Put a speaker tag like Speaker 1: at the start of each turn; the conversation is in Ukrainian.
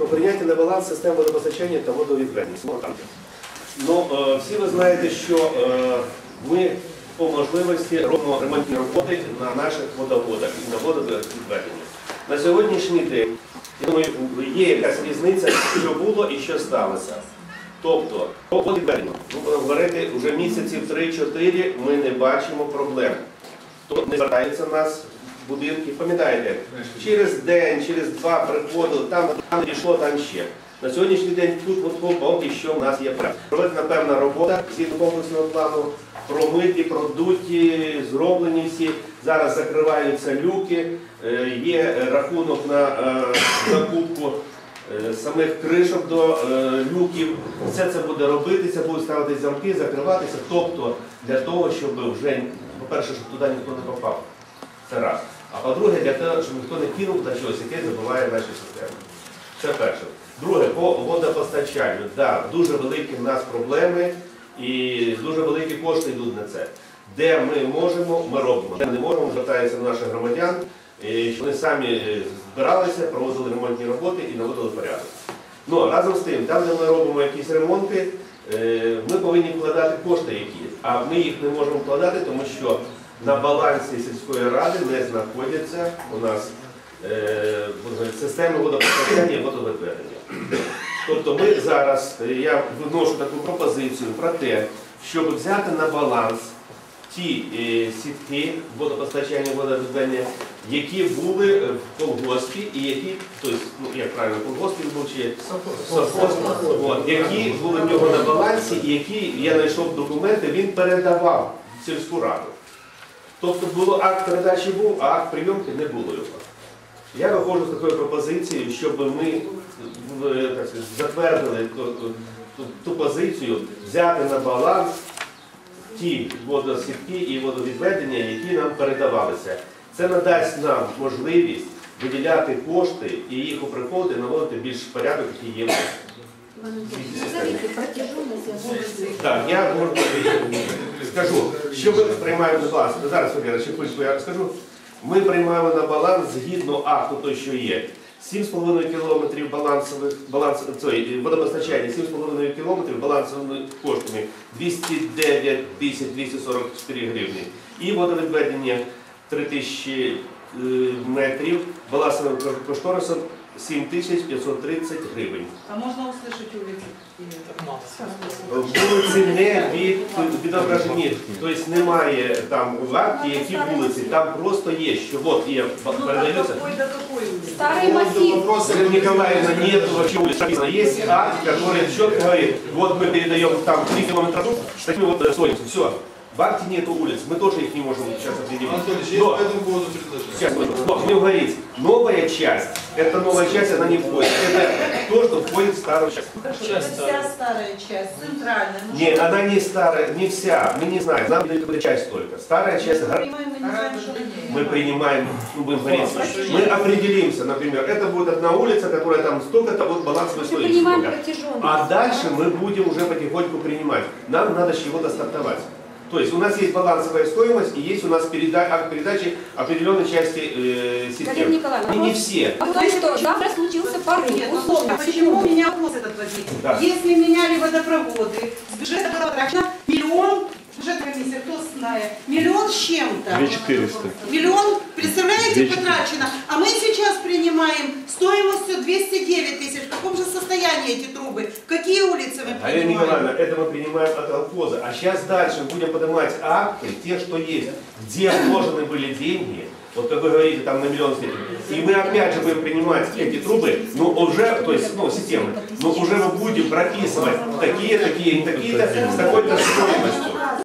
Speaker 1: про прийняття на баланс систем водопостачання та водовідведення. Ну, е, всі ви знаєте, що е, ми по можливості робимо ремонтні роботи на наших водоводах і на водовідведенні. На сьогоднішній день, я думаю, є якась різниця, що було і що сталося. Тобто, по водовідведенню, ну, говорити, вже місяців 3-4 ми не бачимо проблем. Тобто не звертаються в нас будинки, пам'ятаєте, через день, через два приходили, там, там дійшло, там ще. На сьогоднішній день тут от поки що в нас є порядок. Проведена певна робота згідно комплексного плану, промиті, продуті, зроблені всі. Зараз закриваються люки, е, є рахунок на е, закупку е, самих кришок до люків. Все це буде робитися, будуть ставити замки, закриватися. Тобто для того, щоб вже, по-перше, щоб туди ніхто не попав. Це раз. А по-друге, для того, щоб ніхто не кинув на щось, яке забиває наші системи. Це перше. Друге, по водопостачанню. Да, дуже великі в нас проблеми і дуже великі кошти йдуть на це. Де ми можемо, ми робимо. Де не можемо, звертаються до наших громадян, і щоб вони самі е, збиралися, проводили ремонтні роботи і наводили порядок. Ну, разом з тим, там, де ми робимо якісь ремонти, е, ми повинні вкладати кошти які. А ми їх не можемо вкладати, тому що на балансі сільської ради не знаходяться у нас е, системи водопостачання і водовідведення. Тобто ми зараз, е, я виношу таку пропозицію про те, щоб взяти на баланс ті е, сітки водопостачання, водовідведення, які були в колгоспі і які, тобто, ну як правильно, колгоспі був чи совхоз, які були в нього на балансі і які я знайшов документи, він передавав сільську раду. Тобто було акт передачі був, а акт прийомки не було його. Я виходжу з такою пропозицією, щоб ми е, так затвердили ту, ту- ту- ту позицію, взяти на баланс ті водосітки і водовідведення, які нам передавалися. Це надасть нам можливість виділяти кошти і їх оприходити, наводити більш порядок, який є. Так, я скажу, що ми приймаємо на баланс. Зараз, ще хвильку я скажу. Ми приймаємо на баланс згідно акту, той, що є. 7,5 кілометрів балансових баланс, цой, водопостачання, 7,5 кілометрів балансовими коштами 209 тисяч 244 гривні. І водовідведення 3000 е, метрів балансовим кошторисом 7530 гривень.
Speaker 2: А можно услышать улицы?
Speaker 1: Вулиці не від, відображені, тобто немає там в акті, які вулиці, там просто є, що от є,
Speaker 2: Ну, до
Speaker 1: передаються.
Speaker 2: какой, до какой улицы?
Speaker 3: Старый массив.
Speaker 1: Ирина Николаевна, нет вообще улиц. Написано, Есть акт, который четко говорит, вот мы передаем там 3 километра тут, с такими вот э, стоимостью. Все. В акте нету улиц, мы тоже их не можем сейчас определить.
Speaker 4: Анатолий,
Speaker 1: Но-
Speaker 4: по этому поводу предложение?
Speaker 1: Сейчас, но будем говорить, новая часть, эта новая часть, она не входит. Это то, что входит в старую часть.
Speaker 2: Хорошо, это вся старая часть, центральная. Ну,
Speaker 1: Нет, она не старая, не вся, мы не знаем, нам дают только часть только. Старая часть,
Speaker 2: Мы понимаем, мы не знаем, что
Speaker 1: мы принимаем, ну, будем говорить, мы определимся, например, это будет одна улица, которая там столько-то, вот балансовой
Speaker 3: Мы
Speaker 1: стоимости
Speaker 3: принимаем
Speaker 1: столько.
Speaker 3: протяженность.
Speaker 1: А дальше мы будем уже потихоньку принимать. Нам надо с чего-то стартовать. То есть у нас есть балансовая стоимость и есть у нас переда- акт передачи определенной части э,
Speaker 3: Галина
Speaker 1: систем.
Speaker 3: Николаевна,
Speaker 1: И не все.
Speaker 3: о том, что завтра случился порыв.
Speaker 2: Нет, ну,
Speaker 3: Условно,
Speaker 2: почему меня вопрос этот возник?
Speaker 1: Да.
Speaker 2: Если меняли водопроводы, с бюджета было потрачено миллион, бюджетная комиссия, кто знает, миллион с чем-то.
Speaker 5: 2400.
Speaker 2: Миллион, представляете,
Speaker 5: 200.
Speaker 2: потрачено. А мы сейчас принимаем стоимостью 209 тысяч. В каком же состоянии эти трубы? Какие улицы мы
Speaker 1: Алина
Speaker 2: принимаем?
Speaker 1: Николаевна, это мы принимаем от колхоза. А сейчас дальше будем поднимать акты, те, что есть, где вложены были деньги, вот как вы говорите, там на миллион светит. И мы опять же будем принимать эти трубы, но уже, то есть, ну, системы, но уже мы будем прописывать такие, такие, такие-то с такой-то стоимостью.